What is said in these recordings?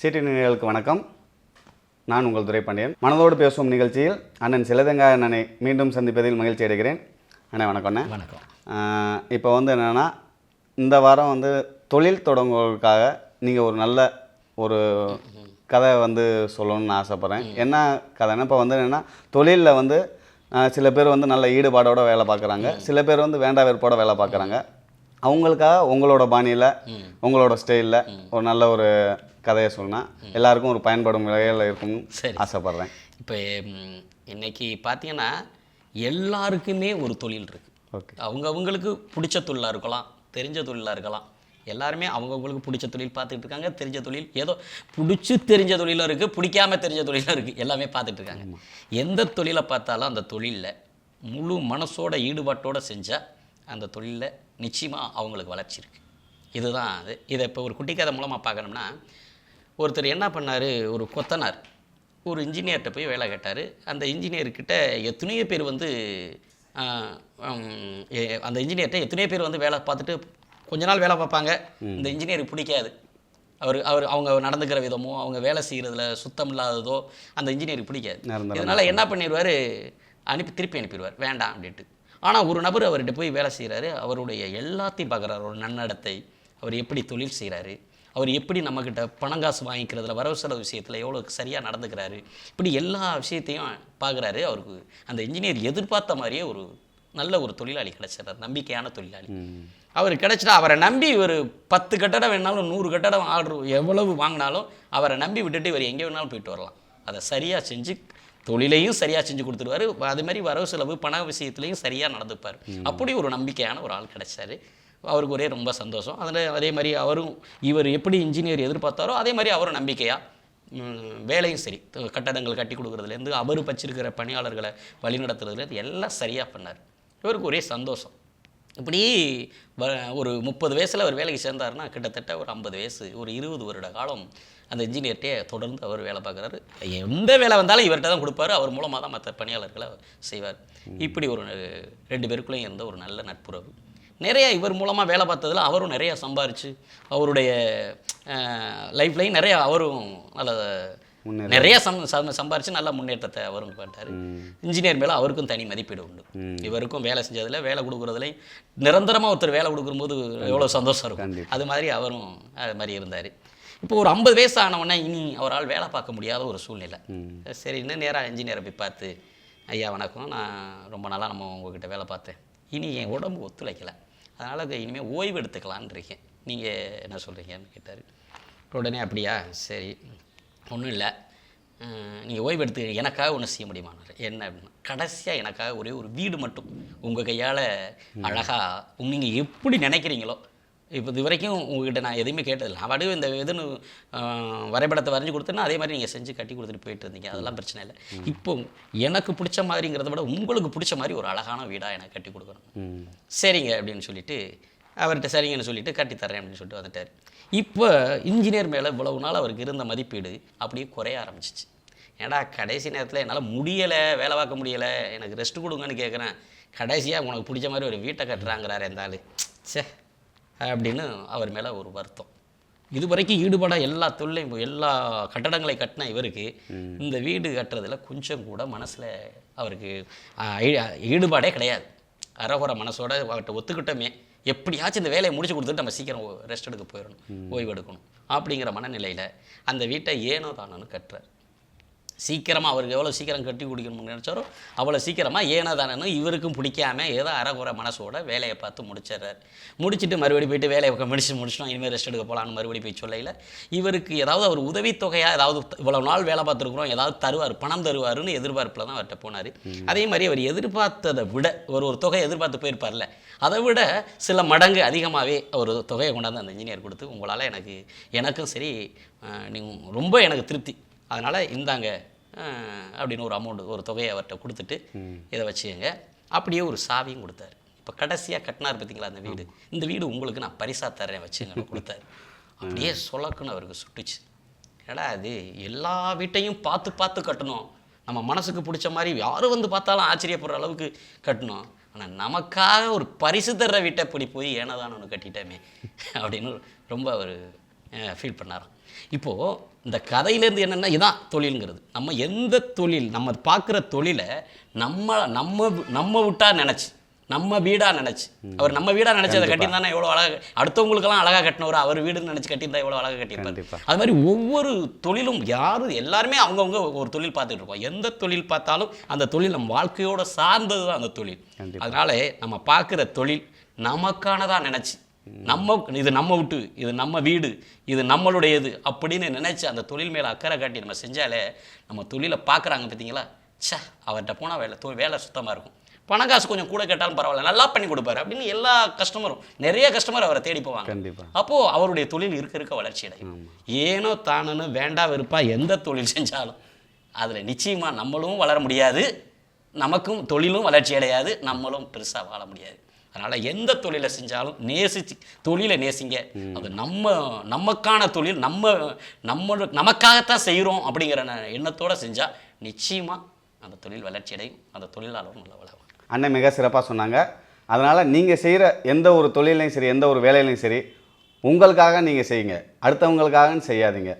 CD நிகழ்வுக்கு வணக்கம். நான் உங்கள் துரைப்பாண்டியன். மனதோடு பேசும் நிகழ்ச்சியில். அண்ணன் சிலதங்காய அண்ணனை மீண்டும் சந்திப்பதில் மகிழ்ச்சி அடைகிறேன். அண்ணே வணக்கம் அண்ணே. வணக்கம். இப்போ வந்து என்னென்னா இந்த வாரம் வந்து தொழில் தொடங்குவதற்காக நீங்கள் ஒரு நல்ல ஒரு கதை வந்து சொல்லணும்னு ஆசைப்பட்றேன். என்ன கதைன்னா இப்போ வந்து என்னென்னா தொழிலில் வந்து சில பேர் வந்து நல்ல ஈடுபாடோட வேலை பார்க்குறாங்க. சில பேர் வந்து வேண்டா வெறுப்போட வேலை பார்க்குறாங்க. அவங்களுக்காக உங்களோட பாணியில் உங்களோட ஸ்டைலில் ஒரு நல்ல ஒரு கதையை சொன்னால் எல்லாருக்கும் ஒரு பயன்படும் வகையில் இருக்கும்னு. ஆசைப்பட்றேன். இப்போ இன்னைக்கு பார்த்தீங்கன்னா எல்லாருக்குமே ஒரு தொழில் இருக்கு. ஓகே. அவங்க அவங்களுக்கு பிடிச்ச தொழிலாக இருக்கலாம் தெரிஞ்ச தொழிலாக இருக்கலாம். எல்லாருமே அவங்கவுங்களுக்கு பிடிச்ச தொழில் பார்த்துட்டு இருக்காங்க தெரிஞ்ச தொழில் ஏதோ பிடிச்சி தெரிஞ்ச தொழிலும் இருக்குது பிடிக்காம தெரிஞ்ச தொழிலும் இருக்குது எல்லாமே பார்த்துட்டு இருக்காங்க. எந்த தொழிலை பார்த்தாலும் அந்த தொழிலில் முழு மனசோட ஈடுபாட்டோட செஞ்சால் அந்த தொழிலில் நிச்சயமாக அவங்களுக்கு வளர்ச்சி இருக்குது இதுதான் அது. இதை இப்போ ஒரு குட்டி கதை மூலமாக பார்க்கணும்னா ஒருத்தர் என்ன பண்ணார்? ஒரு கொத்தனார். ஒரு இன்ஜினியர்கிட்ட போய் வேலை கேட்டார். அந்த இன்ஜினியர்கிட்ட எத்தனையோ பேர் வந்து அந்த இன்ஜினியர்கிட்ட எத்தனையோ பேர் வந்து வேலை பார்த்துட்டு கொஞ்ச நாள் வேலை பார்ப்பாங்க. இந்த இன்ஜினியருக்கு பிடிக்காது. அவர் அவர் அவங்க நடந்துக்கிற விதமோ அவங்க வேலை செய்கிறதுல சுத்தம் இல்லாததோ அந்த இன்ஜினியருக்கு பிடிக்காது. இதனால் என்ன பண்ணிடுவார் அனுப்பி திருப்பி அனுப்பிடுவார் வேண்டாம் அப்படின்ட்டு. ஆனால் ஒரு நபர் அவர்கிட்ட போய் வேலை செய்கிறாரு அவருடைய எல்லாத்தையும் பார்க்குறாரு. ஒரு நன்னடத்தை. அவர் எப்படி தொழில் செய்கிறாரு அவர் எப்படி நம்மக்கிட்ட பணங்காசு வாங்கிக்கிறதுல வரவு செலவு விஷயத்தில் எவ்வளோ சரியாக நடந்துக்கிறாரு? இப்படி எல்லா விஷயத்தையும் பார்க்குறாரு. அவருக்கு அந்த இன்ஜினியர் எதிர்பார்த்த மாதிரியே ஒரு நல்ல ஒரு தொழிலாளி கிடைச்சிடறார். நம்பிக்கையான தொழிலாளி. அவர் கிடைச்சிட்டா அவரை நம்பி ஒரு பத்து கட்டடம் வேணாலும் நூறு கட்டடம் ஆர்டர் எவ்வளவு வாங்கினாலும் அவரை நம்பி விட்டுட்டு இவர் எங்கே வேணாலும் போயிட்டு வரலாம். அதை சரியாக செஞ்சு தொழிலையும் சரியாக செஞ்சு கொடுத்துருவாரு. அது மாதிரி வரவு செலவு பண விஷயத்துலையும் சரியாக நடந்துப்பார். அப்படி ஒரு நம்பிக்கையான ஒரு ஆள் கிடைச்சாரு. அவருக்கு ஒரே ரொம்ப சந்தோஷம். அதில் அதே மாதிரி அவரும் இவர் எப்படி இன்ஜினியர் எதிர்பார்த்தாரோ அதே மாதிரி அவரும் நம்பிக்கையாக வேலையும் சரி. கட்டடங்கள் கட்டி கொடுக்குறதுலேருந்து அவர் வச்சிருக்கிற பணியாளர்களை வழிநடத்துறதுலேருந்து எல்லாம் சரியாக பண்ணார். இவருக்கு ஒரே சந்தோஷம். இப்படி வ ஒரு முப்பது வயசில் அவர் வேலைக்கு சேர்ந்தாருன்னா கிட்டத்தட்ட ஒரு ஐம்பது வயசு ஒரு இருபது வருட காலம் அந்த இன்ஜினியர்கிட்டே தொடர்ந்து அவர் வேலை பார்க்குறாரு. எந்த வேலை வந்தாலும் இவர்கிட்ட தான் கொடுப்பாரு. அவர் மூலமாக தான் மற்ற பணியாளர்களை செய்வார். இப்படி ஒரு ரெண்டு பேருக்குள்ளேயும் இருந்த ஒரு நல்ல நட்புறவு. நிறைய இவர் மூலமாக வேலை பார்த்ததுல அவரும் நிறைய சம்பாரிச்சு அவருடைய லைஃப்லையும் நிறைய அவரும் நல்ல நிறைய சம் சம் சம்பாரிச்சு நல்ல முன்னேற்றத்தை அவரும் பண்ணிட்டாரு. இன்ஜினியர் மேலே அவருக்கும் தனி மதிப்பீடு உண்டு. இவருக்கும் வேலை செஞ்சதுல வேலை கொடுக்குறதுலையும் நிரந்தரமாக ஒருத்தர் வேலை கொடுக்கும்போது எவ்வளோ சந்தோஷம் இருக்கும். அது மாதிரி அவரும் அது மாதிரி இருந்தார். இப்போ ஒரு ஐம்பது வயசு ஆனவுடனே இனி அவரால் வேலை பார்க்க முடியாத ஒரு சூழ்நிலை. சரி இன்னும் நேராக இன்ஜினியரை போய் பார்த்து ஐயா வணக்கம். நான் ரொம்ப நாளாக நம்ம உங்ககிட்ட வேலை பார்த்தேன். இனி என் உடம்பு ஒத்துழைக்கலை. அதனால் இனிமேல் ஓய்வு எடுத்துக்கலான்னு இருக்கேன் நீங்கள் என்ன சொல்கிறீங்கன்னு கேட்டார். உடனே அப்படியா? சரி. ஒன்றும் இல்லை. நீங்கள் ஓய்வு எடுத்து எனக்காக ஒன்று செய்ய முடியுமானாரு என்ன அப்படின்னா. கடைசியாக எனக்காக ஒரே ஒரு வீடு மட்டும் உங்கள் கையால் அழகாக நீங்கள் எப்படி நினைக்கிறீங்களோ இப்போ இது வரைக்கும் உங்ககிட்ட நான் எதையுமே கேட்டதில்லை. நான் பாட்டுக்கு இந்த இதுன்னு வரைபடத்தை வரைஞ்சி கொடுத்தேன்னா அதே மாதிரி நீங்கள் செஞ்சு கட்டி கொடுத்துட்டு போயிட்டு இருந்தீங்க. அதெல்லாம் பிரச்சனை இல்லை. இப்போ எனக்கு பிடிச்ச மாதிரிங்கிறத விட உங்களுக்கு பிடிச்ச மாதிரி ஒரு அழகான வீடாக எனக்கு கட்டி கொடுக்கணும். ம். சரிங்க அப்படின்னு சொல்லிட்டு அவர்கிட்ட சரிங்கன்னு சொல்லிட்டு கட்டித்தரேன் அப்படின்னு சொல்லிட்டு வந்துட்டார். இப்போ இன்ஜினியர் மேலே இவ்வளவு நாள் அவருக்கு இருந்த மதிப்பீடு அப்படியே குறைய ஆரம்பிச்சிச்சு. ஏடா கடைசி நேரத்தில் என்னால் முடியலை வேலை பார்க்க முடியலை எனக்கு ரெஸ்ட் கொடுங்கன்னு கேட்குறேன் கடைசியாக உனக்கு பிடிச்ச மாதிரி ஒரு வீட்டை கட்டுறாங்கிறாரு இந்த ஆளு. ச்சே அப்படின்னு அவர் மேலே ஒரு வருத்தம். இது வரைக்கும் ஈடுபாடாக எல்லா தொழிலையும் எல்லா கட்டடங்களை கட்டின இவருக்கு இந்த வீடு கட்டுறதுல கொஞ்சம் கூட மனசில் அவருக்கு ஈடுபாடே கிடையாது. அறகுற மனசோட அவர்கிட்ட ஒத்துக்கிட்டோமே. எப்படியாச்சும் இந்த வேலையை முடிச்சு கொடுத்துட்டு நம்ம சீக்கிரம் ரெஸ்ட் எடுக்க போயிடணும் ஓய்வு எடுக்கணும் அப்படிங்கிற மனநிலையில் அந்த வீட்டை ஏனோ தானோன்னு கட்டுறார். சீக்கிரமாக அவருக்கு எவ்வளோ சீக்கிரம் கட்டி குடிக்கணும்னு நினச்சாரோ அவ்வளோ சீக்கிரமாக ஏனோ இவருக்கும் பிடிக்காம ஏதோ அறகுறை மனசோட வேலையை பார்த்து முடிச்சிடுறாரு. முடிச்சுட்டு மறுபடியும் போயிட்டு வேலையை முடிச்சு முடிச்சிட்டோம் இனிமேல் ரெஸ்ட் எடுக்க போகலான்னு மறுபடியும் போய் சொல்லையில். இவருக்கு ஏதாவது அவர் உதவித்தொகையாக ஏதாவது இவ்வளோ நாள் வேலை பார்த்துருக்குறோம் ஏதாவது தருவார் பணம் தருவாருன்னு எதிர்பார்ப்பில் தான் அவர்கிட்ட போனார். அதே மாதிரி அவர் எதிர்பார்த்ததை விட ஒரு ஒரு தொகை எதிர்பார்த்து போயிருப்பார்ல அதை விட சில மடங்கு அதிகமாகவே ஒரு தொகையை கொண்டாந்து அந்த இன்ஜினியர் கொடுத்து உங்களால் எனக்கு எனக்கும் சரி நீங்கள் ரொம்ப எனக்கு திருப்தி. அதனால் இந்தாங்க அப்படின்னு ஒரு அமௌண்ட் ஒரு தொகையை அவர்கிட்ட கொடுத்துட்டு இதை வச்சுக்கோங்க. அப்படியே ஒரு சாவியும் கொடுத்தாரு. இப்போ கடைசியாக கட்டினார் பார்த்தீங்களா அந்த வீடு? இந்த வீடு உங்களுக்கு நான் பரிசாக தர்றேன் வச்சுங்கன்னு கொடுத்தாரு. அப்படியே சொலக்குன்னு அவருக்கு சுட்டுச்சு. ஏடா அது எல்லா வீட்டையும் பார்த்து பார்த்து கட்டணும். நம்ம மனசுக்கு பிடிச்ச மாதிரி யாரும் வந்து பார்த்தாலும் ஆச்சரியப்படுற அளவுக்கு கட்டணும். ஆனால் நமக்காக ஒரு பரிசு தர்ற வீட்டை இப்படி போய் ஏனதான ஒன்று கட்டிட்டோமே அப்படின்னு ரொம்ப அவர் ஃபீல் பண்ணாராம் இப்போது இந்த கதையிலேருந்து என்னென்னா இதான் தொழிலுங்கிறது. நம்ம எந்த தொழில் நம்ம பார்க்குற தொழிலை நம்ம நம்ம நம்ம விட்டா நினச்சி நம்ம வீடாக நினச்சி. அவர் நம்ம வீடாக நினச்சி அதை கட்டியிருந்தானே எவ்வளோ அழகாக அடுத்தவங்களுக்கெல்லாம் அழகாக கட்டினவர் அவர் வீடுன்னு நினச்சி கட்டியிருந்தா எவ்வளோ அழகாக. கட்டியிருப்பார். அது மாதிரி ஒவ்வொரு தொழிலும் யாரும் எல்லாருமே அவங்கவுங்க ஒரு தொழில் பார்த்துட்டு இருக்கோம். எந்த தொழில் பார்த்தாலும் அந்த தொழில் நம்ம வாழ்க்கையோட சார்ந்தது தான் அந்த தொழில். அதனால நம்ம பார்க்குற தொழில் நமக்கானதா நினச்சி நம்ம இது நம்ம விட்டு இது நம்ம வீடு இது நம்மளுடையது அப்படின்னு நினச்சி அந்த தொழில் மேலே அக்கறை காட்டி நம்ம செஞ்சாலே நம்ம தொழிலை பார்க்குறாங்க பார்த்தீங்களா ச்சே அவர்கிட்ட போனால் வேலை தொ வேலை சுத்தமாக இருக்கும். பண காசு கொஞ்சம் கூட கேட்டாலும் பரவாயில்ல நல்லா பண்ணி கொடுப்பாரு அப்படின்னு எல்லா கஸ்டமரும் நிறைய கஸ்டமர் அவரை தேடி போவாங்க. அப்போது அவருடைய தொழில் இருக்க இருக்க வளர்ச்சி அடையும். ஏனோ தானோன்னு வேண்டா வெறுப்பா எந்த தொழில் செஞ்சாலும் அதில் நிச்சயமாக நம்மளும் வளர முடியாது நமக்கும் தொழிலும் வளர்ச்சி அடையாது நம்மளும் பெருசாக வாழ முடியாது. அதனால் எந்த தொழிலை செஞ்சாலும் நேசிச்சு தொழிலை நேசிங்க. அது நம்ம நமக்கான தொழில் நம்ம நம்ம நமக்காகத்தான் செய்கிறோம் அப்படிங்கிற எண்ணத்தோட செஞ்சால் நிச்சயமாக அந்த தொழில் வளர்ச்சி அடையும். அந்த தொழிலாளரும் நல்லா வளரும் அண்ணன் மிக சிறப்பாக சொன்னாங்க. அதனால் நீங்கள் செய்கிற எந்த ஒரு தொழிலையும் சரி எந்த ஒரு வேலையிலையும் சரி உங்களுக்காக நீங்கள் செய்யுங்க. அடுத்தவங்களுக்காக செய்யாதீங்க.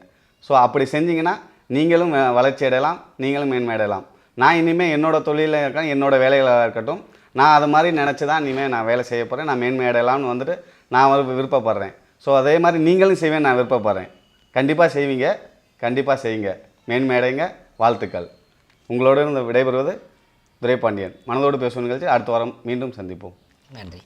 ஸோ அப்படி செஞ்சீங்கன்னா நீங்களும் வளர்ச்சி அடையலாம் நீங்களும் மேன்மை அடையலாம். நான் இனிமேல் என்னோட தொழிலில் இருக்கட்டும் என்னோட வேலைகளாக இருக்கட்டும் நான் அது மாதிரி நினச்சி தான் இனிமேல் நான் வேலை செய்ய போகிறேன் நான் மேன்மை அடையலாம்னு வந்துட்டு நான் வந்து விருப்பப்படுறேன். ஸோ அதே மாதிரி நீங்களும் செய்வேன் நான் விருப்பப்படுறேன். கண்டிப்பாக செய்வீங்க. கண்டிப்பாக செய்யுங்க. மேன்மை அடைங்க வாழ்த்துக்கள். உங்களோடு இருந்து விடைபெறுவது துரைபாண்டியன். மனதோடு பேசும் நிகழ்ச்சி அடுத்த வாரம் மீண்டும் சந்திப்போம். நன்றி.